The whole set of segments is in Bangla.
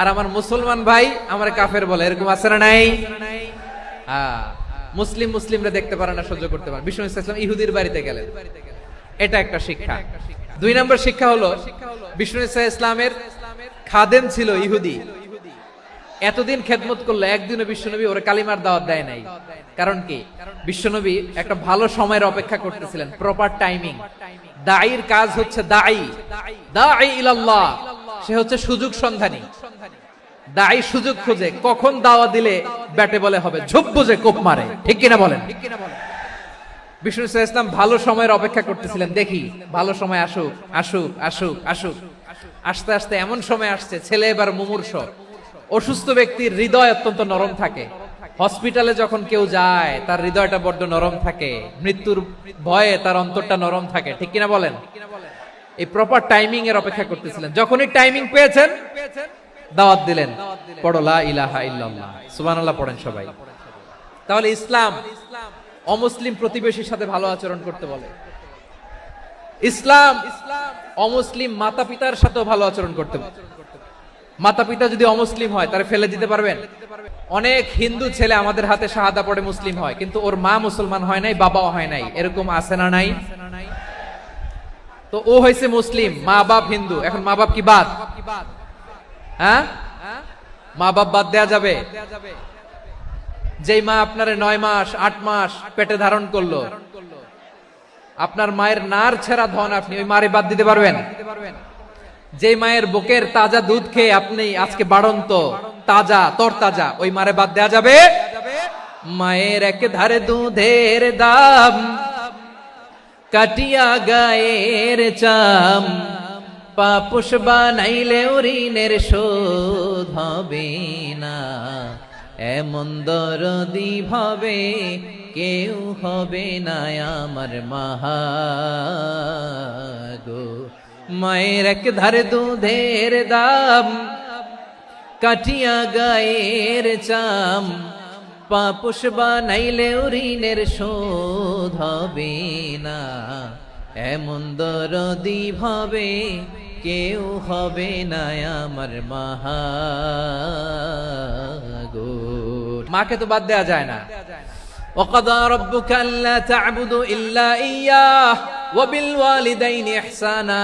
আর আমার মুসলমান ভাই আমার কাফের বলে, এরকম নাই? হ্যাঁ মুসলিম মুসলিমরা দেখতে পারে না, সহ্য করতে পারে বিষ্ণু ইসলাম ইহুদির বাড়িতে গেলেন। এটা একটা শিক্ষা। দুই নম্বর শিক্ষা হলো, বিষ্ণু ইসলামের খাদেম ছিল ইহুদি। এতদিন খেদমত করল একদিনও বিশ্বনবী ওরা কালিমার দাওয়াত দেয় নাই। কারণ কি? বিশ্বনবী একটা ভালো সময়ের অপেক্ষা করতেছিলেন প্রপার টাইমিং দায়ীর কাজ হচ্ছে দায়ী দায়ী ইলাল্লাহ। সে হচ্ছে সুযোগ সন্ধানী। দায়ী সুযোগ খোঁজে কখন দাওয়া দিলে ব্যাটে বলে হবে, ঝোপ বুঝে কোপ মারে। ঠিক কিনা বলেন? বিষ্ণু ইসলাম ভালো সময়ের অপেক্ষা করতেছিলেন। দেখি, ভালো সময় আসুক আসুক আসুক আসুক। আস্তে আস্তে এমন সময় আসছে, ছেলে এবার মুমূর্ষ। অসুস্থ ব্যক্তির হৃদয় অত্যন্ত নরম থাকে। হসপিটালে যখন কেউ যায়, তার হৃদয়টা বড্ড নরম থাকে। মৃত্যুর ভয়ে তার অন্তরটা নরম থাকে। ঠিক কিনা বলেন? এই প্রপার টাইমিং এর অপেক্ষা করতেছিলেন। যখনই টাইমিং পেয়েছেন, দাওয়াত দিলেন। পড়লা ইলাহা ইল্লাল্লাহ। সুবহানাল্লাহ পড়েন সবাই। তাহলে ইসলাম অমুসলিম প্রতিবেশীর সাথে ভালো আচরণ করতে বলে। ইসলাম অমুসলিম মাতা পিতার সাথেও ভালো আচরণ করতে বলে। মাতা পিতা যদি অমুসলিম হয় তাহলে ফেলে দিতে পারবেন? অনেক হিন্দু ছেলে আমাদের হাতে শাহাদা পড়ে মুসলিম হয়, কিন্তু ওর মা মুসলমান হয় নাই, বাবাও হয় নাই। এরকম আছে না নাই? তো ও হয়েছে মুসলিম মা বাপ হিন্দু। এখন মা বাপ কি বাদ? হ্যাঁ? মা বাপ বাদ দেয়া যাবে? যেই মা আপনারে নয় মাস, আট মাস পেটে ধারণ করল, আপনার মায়ের নার ছেঁড়া ধন আপনি ওই মারে বাদ দিতে পারবেন? যে মায়ের বুকের তাজা দুধ খেয়ে আপনি আজকে বাড়ন্ত তাজা তর তাজা ওই মারে বাদ দেয়া যাবে। মায়ের এক ধারে দুধের দাম, কাটিয়া গায়ের চাম। পাপুষ বানাইলে ঋণের শোধ হবে না। এমন দরদি ভাবে কেউ হবে না আমার মাহাগো মায়ের এক ধারে দুধের দাম কাটিয়া গায়ের চাম পাপুষ বানাইলে ঋণের শোধ হবে না এমন দরদি ভাবে কেউ হবে না আমার মাহাগো মাকে তো বাদ দেয়া যায় না وقضى ربك ألا تعبدوا إلا إياه وبالوالدين إحسانا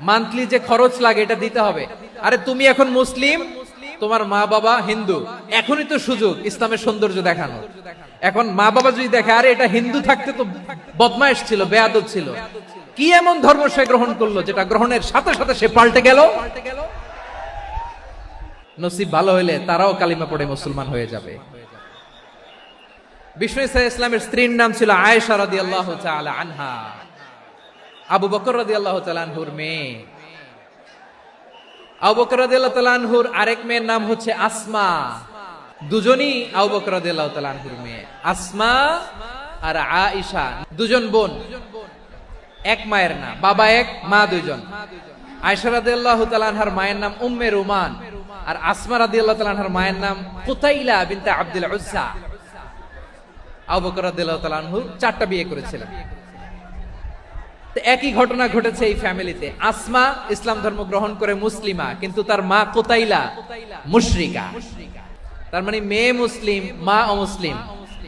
মান্থলি যে খরচ লাগে, এটা দিতে হবে। আরে তুমি এখন মুসলিম, তোমার মা বাবা হিন্দু। এখনই তো সুযোগ, ইসলামের সৌন্দর্য দেখানো এখন মা বাবা যদি দেখে, আরে এটা হিন্দু থাকতে তো বদমাইশ ছিল, বেয়াদব ছিল। কি এমন ধর্ম সে গ্রহণ করল, যেটা গ্রহণের সাথে সাথে সে পাল্টে গেল? নসিব ভালো হইলে তারাও কালিমা পড়ে মুসলমান হয়ে যাবে। বিষ্ণু ইসলামের স্ত্রীর নাম ছিল আয়েশা রাদি আল্লাহ আনহা। আবু বকর রাদি আল্লাহ আনহুর মেয়ে। আবু বকর রাদি আল্লাহ আনহুর আরেক মেয়ের নাম হচ্ছে আসমা। দুজনই আবু বকর রাদি আল্লাহ আনহুর মেয়ে। আসমা আর আয়েশা, দুজন বোন। এক মায়ের না, বাবা এক, মা দুজন আয়েশা রাদি আল্লাহ আনহার মায়ের নাম উম্মে রুমান আর আসমা রাদি আল্লাহ আনহার মায়ের নাম কুতাইলা বিনতে আব্দুল উজ্জা। আবু বকর রাদিয়াল্লাহু তাআলা আনহু চারটা বিয়ে করেছিলেন। একই ঘটনা ঘটেছে এই ফ্যামিলিতে। আসমা ইসলাম ধর্ম গ্রহণ করে মুসলিমা, কিন্তু তার মা কোতাইলা মুশরিকা। তার মানে মেয়ে মুসলিম, মা অমুসলিম,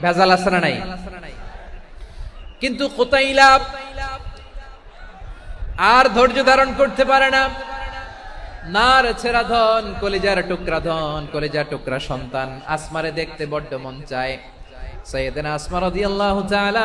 ভেজাল আসানা নাই? কিন্তু কোতাইলা আর ধৈর্য ধারণ করতে পারে না। নার ছেড়া ধন, কলিজার টুকরা ধন, কলিজার টুকরা সন্তান। আসমারে দেখতে বড্ড মন চায়। সৈয়দনা আসমা রাদিয়াল্লাহু তাআলা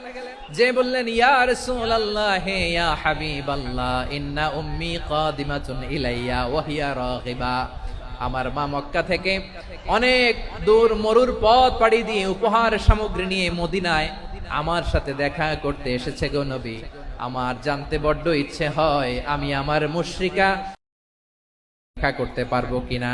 যে বললেন, ইয়া রাসূলুল্লাহ হে ইয়া হাবিবাল্লাহ, ইন্না উম্মি কাদিমাতুন ইলাইয়া, ওয়া হিয়া রাগিবা। আমার মা মক্কা থেকে অনেক দূর মরুর পথ পাড়ি দিয়ে উপহার সামগ্রী নিয়ে মদিনায় আমার সাথে দেখা করতে এসেছে গো নবী। আমার জানতে বড্ড ইচ্ছে হয় আমি আমার মুশরিকা দেখা করতে পারব কিনা।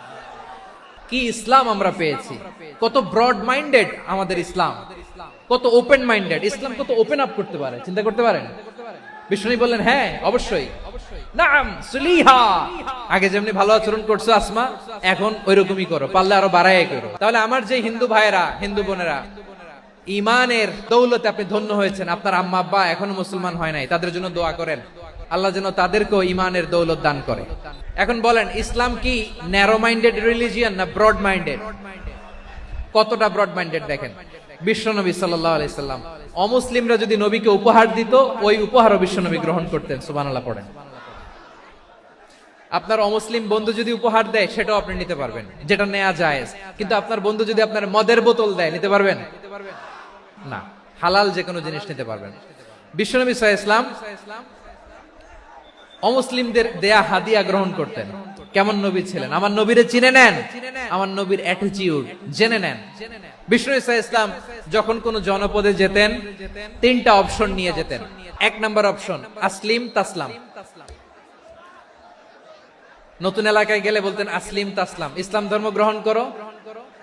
কি ইসলাম আমরা পেয়েছি? কত ব্রড মাইন্ডেড আমাদের ইসলাম। কত ওপেন মাইন্ডেড ইসলাম কত ওপেন আপ করতে পারে, চিন্তা করতে পারেন? বিষ্ণু বললেন হ্যাঁ অবশ্যই। নাম, সুলিহা। আগে যেমনি ভালো আচরণ করছ, আসমা, এখন ওইরকমই করো, পারলে আরও বাড়াই করো। তাহলে আমার যে হিন্দু ভাইয়েরা, হিন্দু বোনেরা ইমানের দৌলতে আপনি ধন্য হয়েছেন। আপনার আম্মা, আব্বা এখনও মুসলমান হয় নাই, তাদের জন্য দোয়া করেন। আল্লাহ যেন তাদেরকেও ইমানের দৌলত দান করে। এখন বলেন, ইসলাম কি ন্যারো মাইন্ডেড রিলিজিয়ান না ব্রড মাইন্ডেড কতটা ব্রড মাইন্ডেড দেখেন? বিশ্বনবী সাল্লাহ আলাইসাল্লাম অমুসলিমরা যদি নবীকে উপহার দিত, ওই উপহারও বিশ্বনবী গ্রহণ করতেন সুবানাল্লাহ পড়েন। আপনার অমুসলিম বন্ধু যদি উপহার দেয়, সেটাও আপনি নিতে পারবেন, যেটা নেওয়া যায় কিন্তু আপনার বন্ধু যদি আপনার মদের বোতল দেয়, নিতে পারবেন? না, হালাল যে কোনো জিনিস নিতে পারবেন। বিশ্বনবী সাহা ইসলাম অমুসলিমদের দেয়া হাদিয়া গ্রহণ করতেন। কেমন নবী ছিলেন? আমার নবীরে চিনে নেন। আমার নবীর অ্যাটিটিউড জেনে নেন। বিষ্ণু ইসা ইসলাম যখন কোন জনপদে যেতেন, তিনটা অপশন নিয়ে যেতেন। এক নাম্বার অপশন আসলিম তাসলাম। নতুন এলাকায় গেলে বলতেন, আসলিম তাসলাম। ইসলাম ধর্ম গ্রহণ করো,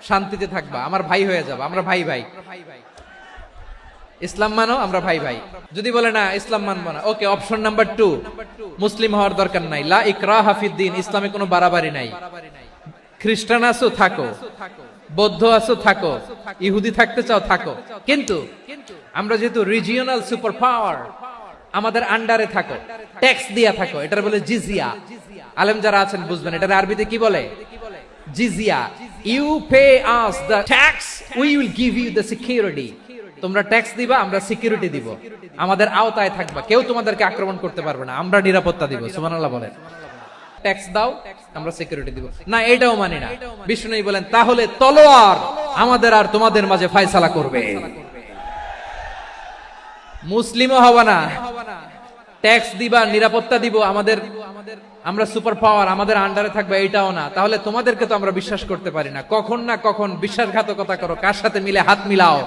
শান্তিতে থাকবা। আমার ভাই হয়ে যাবা। আমরা ভাই ভাই। ইসলাম মানো, আমরা ভাই ভাই। যদি বলে না, ইসলাম মানবো না। ওকে অপশন নাম্বার টু মুসলিম হওয়ার দরকার নাই। লা ইকরা হাফিদ্দিন ইসলামে কোনো বাড়াবাড়ি নাই। খ্রিস্টান আছো, থাকো। বৌদ্ধ আছো, থাকো। ইহুদি থাকতে চাও, থাকো। কিন্তু আমরা যেহেতু রিজিওনাল সুপার পাওয়ার আমাদের আন্ডারে থাকো। ট্যাক্স দিয়া থাকো। এটার বলে জিজিয়া। আলেম যারা আছেন, বুঝবেন। এটার আরবিতে কি বলে? জিজিয়া। You pay us the tax we will give you the security তোমরা ট্যাক্স দিবা, আমরা সিকিউরিটি দিব। আমাদের আওতায় থাকবা। কেউ তোমাদেরকে আক্রমণ করতে পারবে না। আমরা নিরাপত্তা দিব। সুবহানাল্লাহ বলেন। ট্যাক্স দাও, আমরা সিকিউরিটি দিব। না, এটাও মানি না। বিষ্ণু বলেন, তাহলে তলোয়ার আমাদের আর তোমাদের মাঝে ফায়সালা করবে। মুসলিমও হবা না। ট্যাক্স দিবা, নিরাপত্তা দিব। আমাদের, আমরা সুপার পাওয়ার আমাদের আন্ডারে থাকবে, এটাও না। তাহলে তোমাদেরকে তো আমরা বিশ্বাস করতে পারি না। কখন না কখন বিশ্বাসঘাতকতা করো। কার সাথে মিলে হাত মিলাও।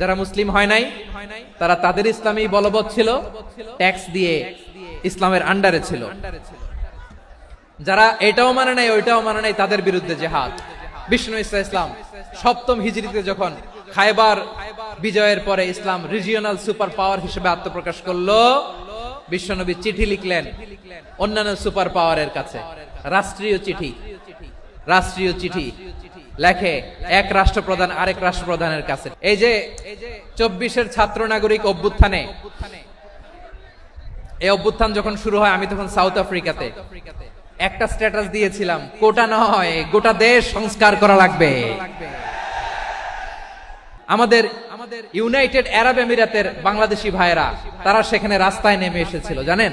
যারা মুসলিম হয় নাই, তারা তাদের ইসলামী বলবৎ ছিল, ট্যাক্স দিয়ে ইসলামের আন্ডারে ছিল। যারা এটাও মানে নাই, ওইটাও মানে নাই, তাদের বিরুদ্ধে জেহাদ। বিষ্ণু ইসা ইসলাম সপ্তম হিজড়িতে যখন খায়বার বিজয়ের পরে ইসলাম রিজিওনাল সুপার পাওয়ার হিসেবে আত্মপ্রকাশ করল, বিশ্বনবী চিঠি লিখলেন অন্যান্য সুপার পাওয়ারের কাছে। রাষ্ট্রীয় চিঠি। রাষ্ট্রীয় চিঠি। লেখে এক রাষ্ট্রপ্রধান আরেক রাষ্ট্রপ্রধানের কাছে। এই যে চব্বিশের ছাত্র নাগরিক অভ্যুত্থানে, এই অভ্যুত্থান যখন শুরু হয়, আমি তখন সাউথ আফ্রিকাতে। একটা স্ট্যাটাস দিয়েছিলাম, কোটা নয়, গোটা দেশ সংস্কার করা লাগবে। আমাদের আমাদের ইউনাইটেড আরব এমিরাতের বাংলাদেশি ভাইয়েরা, তারা সেখানে রাস্তায় নেমে এসেছিল, জানেন?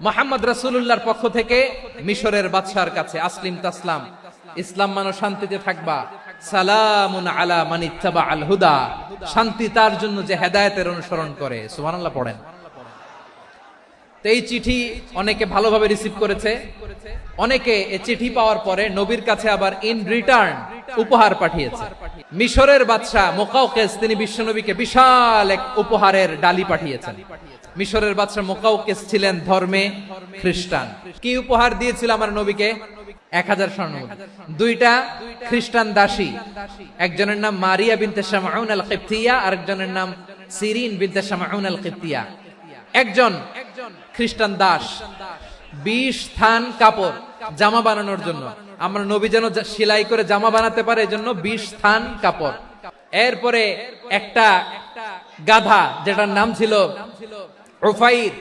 মোহাম্মদ রাসূলুল্লাহর পক্ষ থেকে মিশরের বাদশার কাছে, আসলিম তাসলাম। ইসলাম মানো শান্তিতে থাকবা। শান্তি তার জন্য যে হেদায়েতের অনুসরণ করে। পড়েন। এই চিঠি অনেকে ভালোভাবে রিসিভ করেছে। অনেকে এই চিঠি পাওয়ার পরে নবীর কাছে আবার ইন রিটার্ন উপহার পাঠিয়েছে। মিশরের বাদশাহ মোকাউকেস তিনি বিশ্বনবীকে বিশাল এক উপহারের ডালি পাঠিয়েছেন। মিশরের বাদশাহ মোকাউকেস ছিলেন ধর্মে খ্রিস্টান। কি উপহার দিয়েছিল আমার নবীকে? এক হাজার স্বর্ণ দুইটা খ্রিস্টান দাসী। একজনের নাম মারিয়া বিনতে শামাউন আল কিপ্তিয়া আরেকজনের নাম সিরিন বিনতে শামাউন আল কিপ্তিয়া একজন খ্রিস্টান দাস। বিশ থান কাপড় জামা বানানোর জন্য। আমরা নবী যেন সেলাই করে জামা বানাতে পারে এই জন্য বিশ থান কাপড়। এরপরে একটা গাধা, যেটার নাম ছিল ওফাইর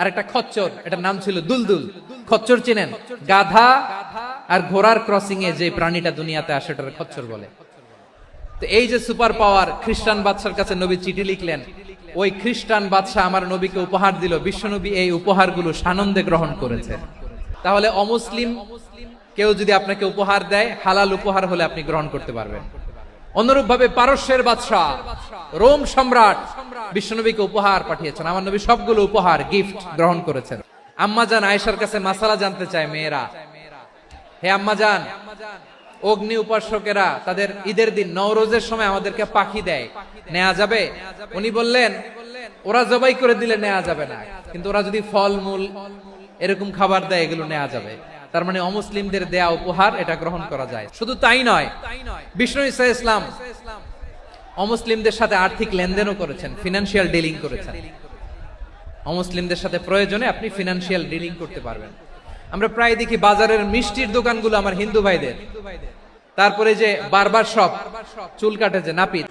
আর একটা খচ্চর, এটার নাম ছিল দুলদুল। খচ্চর চিনেন? গাধা আর ঘোড়ার ক্রসিং এ যে প্রাণীটা দুনিয়াতে আসে ওটার খচ্চর বলে। তো এই যে সুপার পাওয়ার খ্রিস্টান বাদশার কাছে নবী চিঠি লিখলেন, ওই খ্রিস্টান বাদশাহ আমার নবীকে উপহার দিল, বিশ্বনবী এই উপহারগুলো সানন্দে গ্রহণ করেছে। তাহলে অমুসলিম, কেউ যদি আপনাকে উপহার দেয়, হালাল উপহার হলে আপনি গ্রহণ করতে পারবেন। অনুরূপ ভাবে পারস্যের বাদশাহ, রোম সম্রাট বিশ্বনবীকে উপহার পাঠিয়েছেন। আমার নবী সবগুলো উপহার গিফট গ্রহণ করেছেন। আম্মাজান আয়েশার কাছে মাসালা জানতে চায় মেয়েরা। হে আম্মাজান অগ্নি উপাসকেরা তাদের ঈদের দিন নওরোজের সময় আমাদেরকে পাখি দেয়। নেওয়া যাবে? উনি বললেন, ওরা জবাই করে দিলে নেওয়া যাবে না। কিন্তু ওরা যদি ফল মূল এরকম খাবার দেয়, এগুলো নেওয়া যাবে। তার মানে অমুসলিমদের দেয়া উপহার এটা গ্রহণ করা যায়। শুধু তাই নয়, বিষ্ণু ইসা ইসলাম অমুসলিমদের সাথে আর্থিক লেনদেনও করেছেন ফিনান্সিয়াল ডিলিং করেছেন। অমুসলিমদের সাথে প্রয়োজনে আপনি ফিনান্সিয়াল ডিলিং করতে পারবেন। আমরা প্রায় দেখি বাজারের মিষ্টির দোকানগুলো আমার হিন্দু ভাইদের। তারপরে যে বারবার শপ চুল কাটে যে নাপিত।